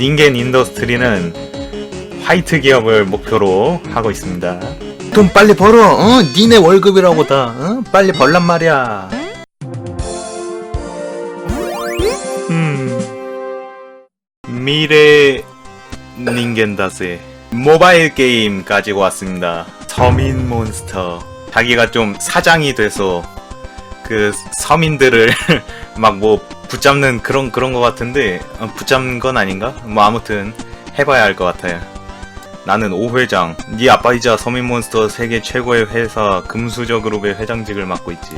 닌겐 인더스트리는 화이트 기업을 목표로 하고 있습니다. 돈 빨리 벌어. 어? 니네 월급이라고 다. 어? 빨리 벌란 말이야. 음. 미래 닌겐다스의 모바일 게임 가지고 왔습니다. 서민 몬스터. 자기가 좀 사장이 돼서 그 서민들을 막뭐 붙잡는 그런 그런 것 같은데 어, 붙잡는 건 아닌가? 뭐 아무튼 해봐야 할 것 같아요. 나는 오 회장. 네 아빠이자 서민몬스터 세계 최고의 회사 금수저 그룹의 회장직을 맡고 있지.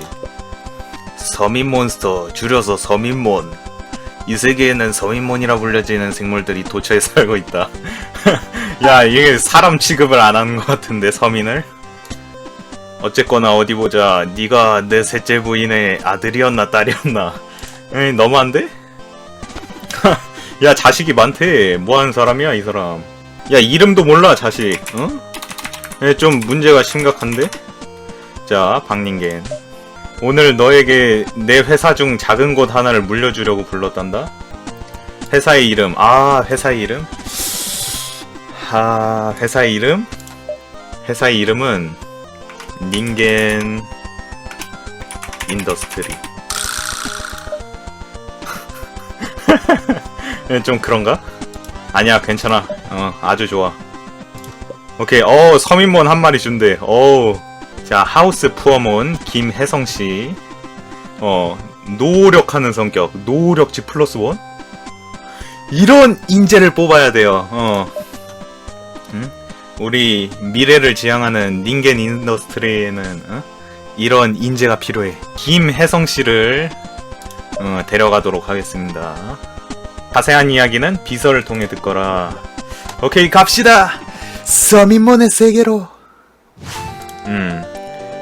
서민몬스터 줄여서 서민몬. 이 세계에는 서민몬이라 불려지는 생물들이 도처에 살고 있다. 야 이게 사람 취급을 안 하는 것 같은데 서민을? 어쨌거나 어디 보자. 네가 내 셋째 부인의 아들이었나 딸이었나? 에이 너무한데? 야 자식이 많대. 뭐하는 사람이야 이 사람? 야 이름도 몰라 자식. 어? 에, 좀 문제가 심각한데? 자 박닝겐. 오늘 너에게 내 회사 중 작은 곳 하나를 물려주려고 불렀단다. 회사의 이름. 아 회사의 이름? 아 회사의 이름? 회사의 이름은 닌겐 인더스트리. 좀 그런가? 아니야, 괜찮아. 어, 아주 좋아. 오케이, 어, 서민몬 한 마리 준대. 어우. 자, 하우스 푸어몬 김혜성 씨. 어, 노력하는 성격. 노력치 플러스 원? 이런 인재를 뽑아야 돼요. 어. 응? 우리 미래를 지향하는 닌겐 인더스트리에는 어? 이런 인재가 필요해. 김혜성 씨를 어, 데려가도록 하겠습니다. 자세한 이야기는 비서를 통해 듣거라. 오케이 갑시다. 서민몬의 세계로. 음.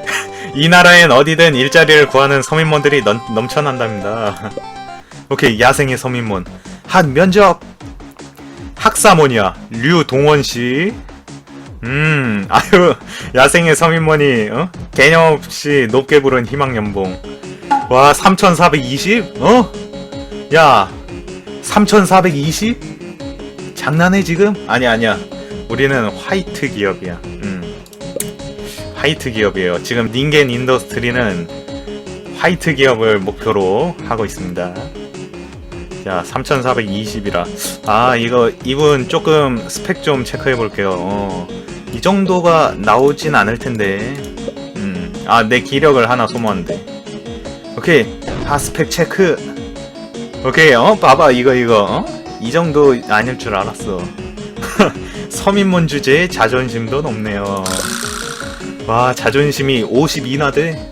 이 나라엔 어디든 일자리를 구하는 서민몬들이 넘, 넘쳐난답니다. 오케이 야생의 서민몬. 한 면접. 학사몬이야. 류동원 씨. 음, 아유, 야생의 서민몬이, 어? 개념 없이 높게 부른 희망 연봉. 와, 3,420? 어? 야, 3,420? 장난해, 지금? 아니, 아니야. 우리는 화이트 기업이야. 음. 화이트 기업이에요. 지금 닌겐 인더스트리는 화이트 기업을 목표로 하고 있습니다. 자, 3,420이라. 아, 이거, 이분 조금 스펙 좀 체크해 볼게요. 어, 이 정도가 나오진 않을 텐데. 음, 아, 내 기력을 하나 소모한대. 오케이. 아, 스펙 체크. 오케이, 어, 봐봐, 이거, 이거, 어? 이 정도 아닐 줄 알았어. 서민문 주제에 자존심도 높네요. 와, 자존심이 52나 돼?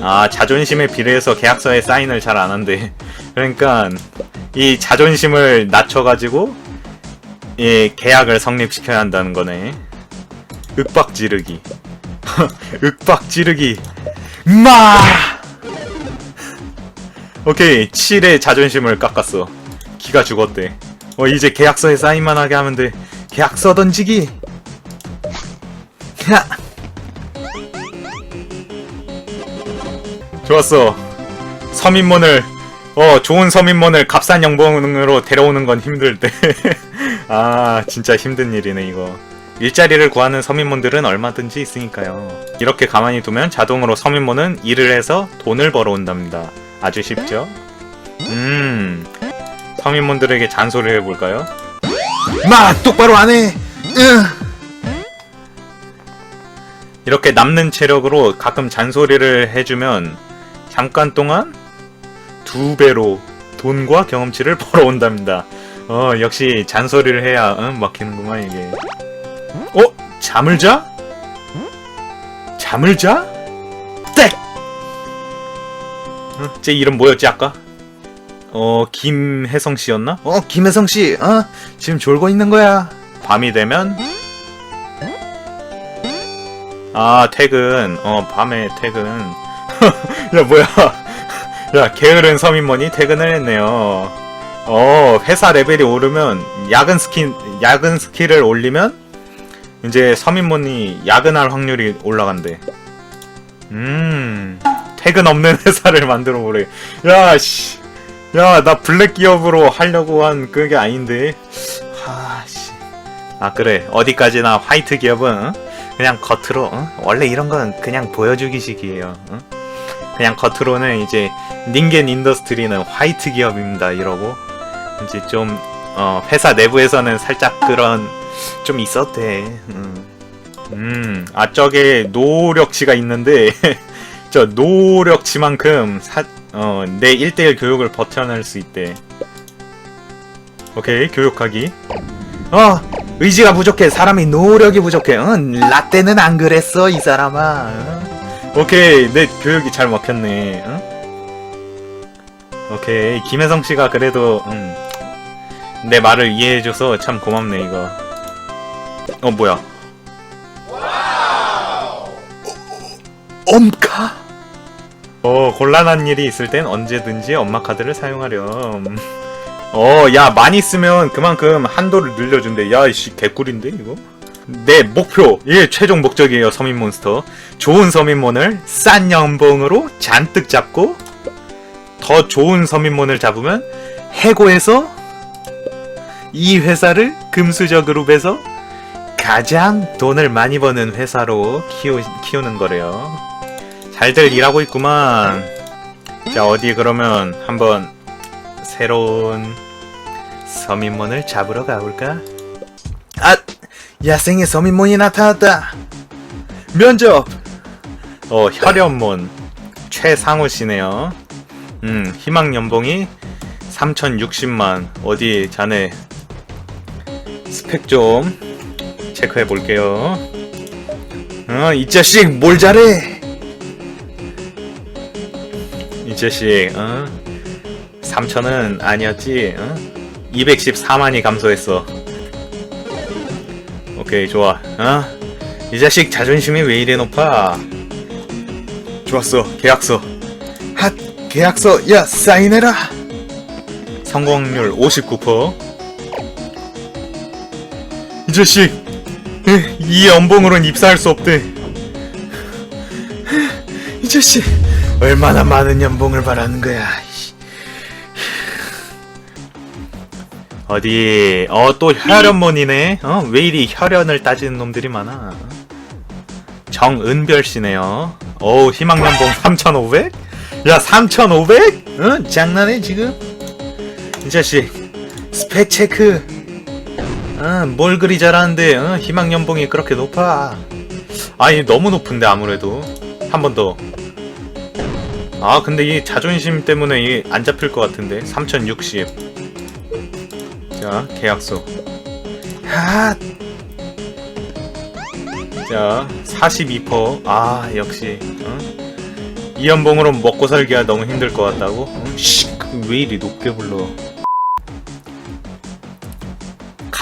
아 자존심에 비례해서 계약서에 사인을 잘 안 한대. 그러니까 이 자존심을 낮춰가지고 이 계약을 성립시켜야 한다는 거네. 윽박 지르기. 윽박 지르기. 마. 오케이 7의 자존심을 깎았어. 기가 죽었대. 어 이제 계약서에 사인만 하게 하면 돼. 계약서 던지기. 야. 좋았어. 서민몬을 어 좋은 서민몬을 값싼 연봉으로 데려오는 건 힘들 때. 아 진짜 힘든 일이네 이거. 일자리를 구하는 서민몬들은 얼마든지 있으니까요. 이렇게 가만히 두면 자동으로 서민몬은 일을 해서 돈을 벌어온답니다. 아주 쉽죠? 음 서민몬들에게 잔소리를 해볼까요? 마 똑바로 안 해. 이렇게 남는 체력으로 가끔 잔소리를 해주면 잠깐 동안 두 배로 돈과 경험치를 벌어온답니다. 어 역시 잔소리를 해야 응? 먹히는구만 이게. 어 잠을 자? 잠을 자? 땡. 어, 제 이름 뭐였지 아까? 어 김혜성 씨였나? 어 김혜성 씨, 어 지금 졸고 있는 거야. 밤이 되면 아 퇴근. 어 밤에 퇴근. 야 뭐야 야 게으른 서민머니 퇴근을 했네요 어 회사 레벨이 오르면 야근 스킨 야근 스킬을 올리면 이제 서민머니 야근할 확률이 올라간대 음 퇴근 없는 회사를 만들어 보래 야 씨 야, 나 블랙 기업으로 하려고 한 그게 아닌데. 하, 씨. 아, 그래. 어디까지나 화이트 기업은 어? 그냥 겉으로, 어? 원래 이런 건 그냥 보여주기식이에요. 어? 그냥 겉으로는 이제 닌겐 인더스트리는 화이트 기업입니다. 이러고. 이제 좀, 어, 회사 내부에서는 살짝 그런, 좀 있었대. 음, 음 아, 저게 노력치가 있는데, 저 노력치만큼 사, 어, 내 1대1 교육을 버텨낼 수 있대. 오케이, 교육하기. 어, 의지가 부족해. 사람이 노력이 부족해. 응, 라떼는 안 그랬어, 이 사람아. 응? 오케이, 내 교육이 잘 먹혔네. 응? 오케이, 김혜성 씨가 그래도, 음, 내 말을 이해해줘서 참 고맙네, 이거. 어, 뭐야. 엄카? 어, 곤란한 일이 있을 땐 언제든지 엄마 카드를 사용하렴. 어, 야, 많이 쓰면 그만큼 한도를 늘려준대. 야, 이씨, 개꿀인데, 이거? 내 목표, 예, 최종 목적이에요, 서민 몬스터. 좋은 서민몬을 싼 연봉으로 잔뜩 잡고, 더 좋은 서민몬을 잡으면, 해고해서, 이 회사를 금수저 그룹에서 가장 돈을 많이 버는 회사로 키우, 키우는 거래요. 잘들 일하고 있구만. 자, 어디 그러면 한번 새로운 서민몬을 잡으러 가볼까? 아! 야생의 서민몬이 나타났다! 면접! 어, 혈연몬. 최상우 씨네요. 음, 희망 연봉이 3060만. 어디 자네 스펙 좀 체크해 볼게요. 어, 이 자식 뭘 잘해? 이 자식, 어? 3천은 아니었지, 어? 214만이 감소했어. 오케이, 좋아, 어? 이 자식 자존심이 왜 이래 높아? 좋았어, 계약서. 핫, 계약서, 야, 사인해라! 성공률 59%. 이 자식, 으, 이 연봉으론 입사할 수 없대. 이 자식, 얼마나 많은 연봉을 바라는 거야. 어디, 어, 또 혈연몬이네. 어, 왜 이리 혈연을 따지는 놈들이 많아. 정은별 씨네요. 어우, 희망 연봉 3,500? 야, 3,500? 응? 장난해, 지금? 이 자식, 스펙 체크. 어, 뭘 그리 잘하는데, 어? 희망 연봉이 그렇게 높아. 아니, 너무 높은데, 아무래도. 한 번 더. 아 근데 이 자존심 때문에 이 안 잡힐 것 같은데 3060. 자 계약서. 하. 자 42%. 아 역시. 어? 이 연봉으로 먹고 살기가 너무 힘들 것 같다고? 어? 씨, 왜 이리 높게 불러?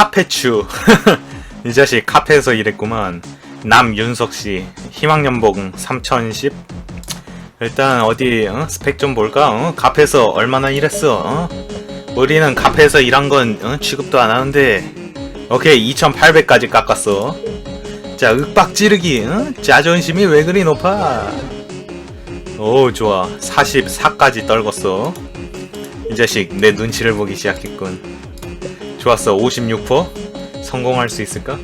카페추. 이 자식 카페에서 일했구만. 남윤석 씨 희망연봉 3010. 일단 어디 어? 스펙 좀 볼까? 어? 카페에서 얼마나 일했어? 어? 우리는 카페에서 일한 건 어? 취급도 안 하는데 오케이 2800까지 깎았어 자 윽박 지르기 어? 자존심이 왜 그리 높아 오 좋아 44까지 떨궜어 이 자식 내 눈치를 보기 시작했군 좋았어 56% 성공할 수 있을까?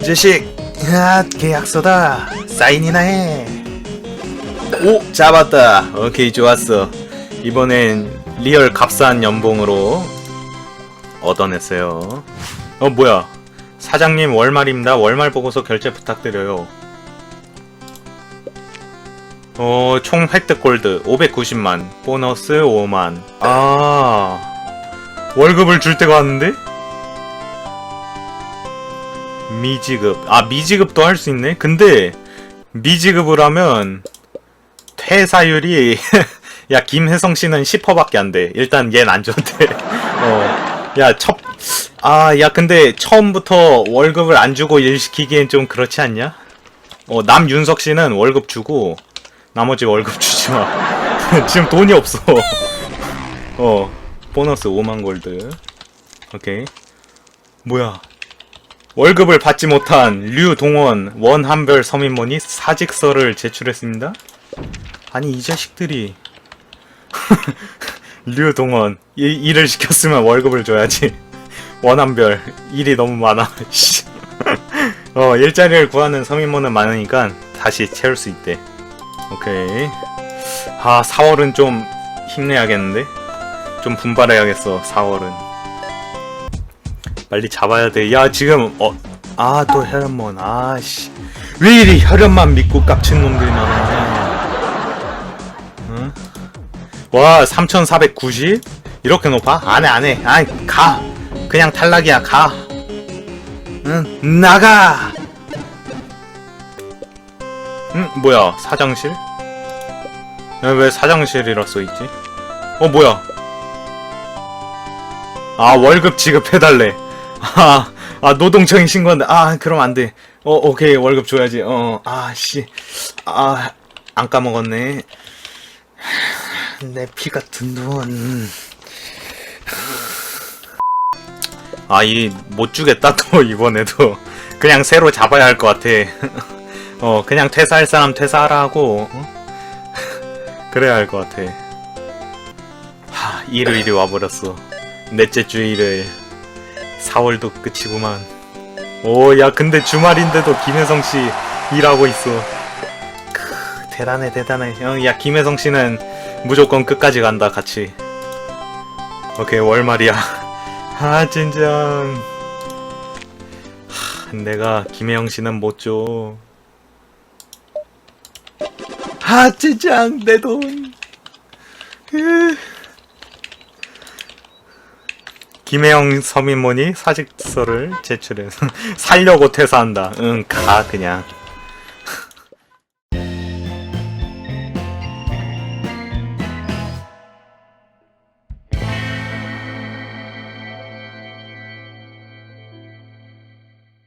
이 자식 야 계약서다 사인이나 해 오! 잡았다. 오케이, 좋았어. 이번엔 리얼 값싼 연봉으로 얻어냈어요. 어, 뭐야. 사장님 월말입니다. 월말 보고서 결제 부탁드려요. 어, 총 획득 골드 590만, 보너스 5만. 아, 월급을 줄 때가 왔는데? 미지급. 아, 미지급도 할 수 있네? 근데, 미지급을 하면, 퇴사율이 야 김혜성 씨는 10%밖에 안 돼. 일단 얘는 안 좋대. 어. 야, 첫 아, 야 근데 처음부터 월급을 안 주고 일 시키기엔 좀 그렇지 않냐? 어, 남윤석 씨는 월급 주고 나머지 월급 주지 마. 지금 돈이 없어. 어. 보너스 5만 골드. 오케이. 뭐야? 월급을 받지 못한 류동원 원한별 서민몬이 사직서를 제출했습니다. 아니 이 자식들이 류동원 이, 일을 시켰으면 월급을 줘야지 원한별 일이 너무 많아 씨. 어 일자리를 구하는 서민모는 많으니까 다시 채울 수 있대 오케이 아 4월은 좀 힘내야겠는데 좀 분발해야겠어 4월은 빨리 잡아야 돼야 지금 어 아 또 혈연몬 아씨 왜 이리 혈연만 믿고 깝친 놈들이 많아 응? 와 3490? 이렇게 높아? 안해 안해 아이 가 그냥 탈락이야 가 응 나가 응 뭐야 사장실? 야, 왜 사장실이라 써있지? 어 뭐야 아 월급 지급해달래 아, 아 노동청이 신고한다 아 그럼 안돼 어 오케이 월급 줘야지 어 아씨 아 안 까먹었네 내 피 같은 돈. 아, 이, 못 주겠다, 또, 이번에도. 그냥 새로 잡아야 할 것 같아. 어, 그냥 퇴사할 사람 퇴사하라 하고, 어? 그래야 할 것 같아. 하, 일요일이 와버렸어. 넷째 주 일요일. 4월도 끝이구만. 오, 야, 근데 주말인데도 김혜성 씨 일하고 있어. 크, 대단해, 대단해. 어, 야, 김혜성 씨는 무조건 끝까지 간다 같이 오케이 월말이야 아 찐짱 하, 내가 김혜영 씨는 못줘 아 찐짱 내돈 김혜영 서민모니 사직서를 제출해서 살려고 퇴사한다. 응 가 그냥